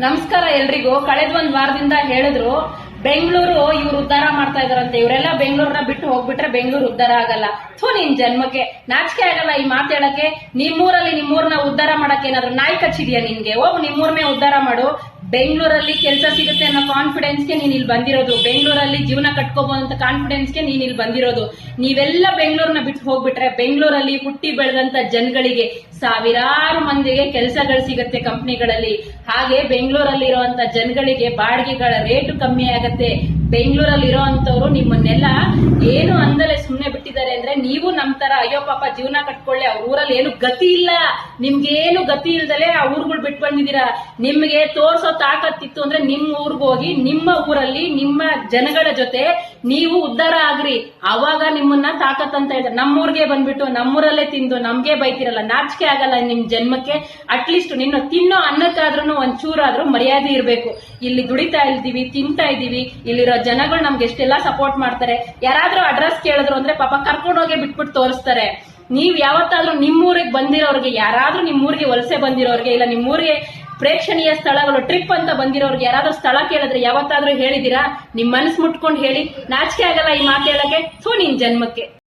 ನಮಸ್ಕಾರ ಎಲ್ರಿಗೂ. ಕಳೆದ ಒಂದ್ ವಾರದಿಂದ ಹೇಳಿದ್ರು, ಬೆಂಗಳೂರು ಇವ್ರು ಉದ್ಧಾರ ಮಾಡ್ತಾ ಇದಾರಂತೆ. ಇವರೆಲ್ಲ ಬೆಂಗಳೂರನ್ನ ಬಿಟ್ಟು ಹೋಗ್ಬಿಟ್ರೆ ಬೆಂಗಳೂರು ಉದ್ಧಾರ ಆಗಲ್ಲ. ಥೂ, ನಿನ್ ಜನ್ಮಕ್ಕೆ. ನಾಚಿಕೆ ಆಗಲ್ಲ ಈ ಮಾತು ಹೇಳಕ್ಕೆ. ನಿಮ್ಮೂರಲ್ಲಿ ನಿಮ್ಮೂರ್ನ ಉದ್ಧಾರ ಮಾಡಕ್ಕೆ ಏನಾದ್ರು ನಾಯಿ ಕಚ್ಚಿದ್ಯಾ ನಿನ್ಗೆ? ಹೋಗು, ನಿಮ್ಮೂರ್ನೇ ಉದ್ಧಾರ ಮಾಡು. ಬೆಂಗಳೂರಲ್ಲಿ ಕೆಲಸ ಸಿಗುತ್ತೆ ಅನ್ನೋ ಕಾನ್ಫಿಡೆನ್ಸ್ಗೆ ನೀನು ಇಲ್ಲಿ ಬಂದಿರೋದು. ಬೆಂಗಳೂರಲ್ಲಿ ಜೀವನ ಕಟ್ಕೋಬಹುದು ಅಂತ ಕಾನ್ಫಿಡೆನ್ಸ್ಗೆ ನೀನು ಇಲ್ಲಿ ಬಂದಿರೋದು. ನೀವೆಲ್ಲ ಬೆಂಗಳೂರನ್ನ ಬಿಟ್ಟು ಹೋಗ್ಬಿಟ್ರೆ ಬೆಂಗಳೂರಲ್ಲಿ ಹುಟ್ಟಿ ಬೆಳೆದಂತ ಜನಗಳಿಗೆ ಸಾವಿರಾರು ಮಂದಿಗೆ ಕೆಲಸಗಳು ಸಿಗುತ್ತೆ ಕಂಪ್ನಿಗಳಲ್ಲಿ. ಹಾಗೆ ಬೆಂಗಳೂರಲ್ಲಿ ಇರುವಂತ ಜನಗಳಿಗೆ ಬಾಡಿಗೆಗಳ ರೇಟು ಕಮ್ಮಿ ಆಗತ್ತೆ. ಬೆಂಗಳೂರಲ್ಲಿ ಇರೋಂಥವ್ರು ನಿಮ್ಮನ್ನೆಲ್ಲ ಏನು ಅಂದಲೇ ಸುಮ್ಮನೆ ಬಿಟ್ಟಿದ್ದಾರೆ. ಅಂದ್ರೆ ನೀವು ನಮ್ ತರ, ಅಯ್ಯೋ ಪಾಪ, ಜೀವನ ಕಟ್ಕೊಳ್ಳಿ, ಅವ್ರ ಊರಲ್ಲಿ ಏನು ಗತಿ ಇಲ್ಲ. ನಿಮ್ಗೇನು ಗತಿ ಇಲ್ದಲೆ ಆ ಊರ್ಗಳು ಬಿಟ್ಟು ಬಂದಿದ್ದೀರಾ ನಿಮ್ಗೆ ತೋರ್ಸೋ ತಾಕತ್ತಿತ್ತು ಅಂದ್ರೆ ನಿಮ್ ಊರ್ಗ್ ಹೋಗಿ, ನಿಮ್ಮ ಊರಲ್ಲಿ ನಿಮ್ಮ ಜನಗಳ ಜೊತೆ ನೀವು ಉದ್ಧಾರ ಆಗ್ರಿ. ಅವಾಗ ನಿಮ್ಮನ್ನ ತಾಕತ್ ಅಂತ ಹೇಳ್ತಾರೆ. ನಮ್ಮೂರ್ಗೆ ಬಂದ್ಬಿಟ್ಟು, ನಮ್ಮೂರಲ್ಲೇ ತಿಂದು, ನಮ್ಗೆ ಬೈತಿರಲ್ಲ, ನಾಚಿಕೆ ಆಗಲ್ಲ ನಿಮ್ ಜನ್ಮಕ್ಕೆ. ಅಟ್ಲೀಸ್ಟ್ ನಿನ್ನ ತಿನ್ನೋ ಅನ್ನಕ್ಕಾದ್ರೂ ಒಂಚೂರಾದ್ರೂ ಮರ್ಯಾದೆ ಇರಬೇಕು. ಇಲ್ಲಿ ದುಡಿತಾ ಇದ್ದೀವಿ, ತಿಂತಾ ಇದ್ದೀವಿ, ಇಲ್ಲಿರೋ ಜನಗಳು ನಮ್ಗೆ ಎಷ್ಟೆಲ್ಲಾ ಸಪೋರ್ಟ್ ಮಾಡ್ತಾರೆ. ಯಾರಾದ್ರೂ ಅಡ್ರೆಸ್ ಕೇಳಿದ್ರು ಅಂದ್ರೆ ಪಾಪ ಕರ್ಕೊಂಡೋಗಿ ಬಿಟ್ಬಿಟ್ಟು ತೋರಿಸ್ತಾರೆ. ನೀವ್ ಯಾವತ್ತಾದ್ರೂ ನಿಮ್ಮೂರಿಗೆ ಬಂದಿರೋರ್ಗೆ, ಯಾರಾದ್ರೂ ನಿಮ್ಮೂರಿಗೆ ವಲಸೆ ಬಂದಿರೋರ್ಗೆ, ಇಲ್ಲ ನಿಮ್ಮೂರಿಗೆ ಪ್ರೇಕ್ಷಣೀಯ ಸ್ಥಳಗಳು ಟ್ರಿಪ್ ಅಂತ ಬಂದಿರೋರ್ಗೆ ಯಾರಾದ್ರೂ ಸ್ಥಳ ಕೇಳಿದ್ರೆ ಯಾವತ್ತಾದ್ರೂ ಹೇಳಿದೀರಾ? ನಿಮ್ ಮನಸ್ಸು ಮುಟ್ಕೊಂಡು ಹೇಳಿ. ನಾಚಿಕೆ ಆಗಲ್ಲ ಈ ಮಾತು ಹೇಳಕ್ಕೆ. ಸೊ, ನಿನ್ ಜನ್ಮಕ್ಕೆ.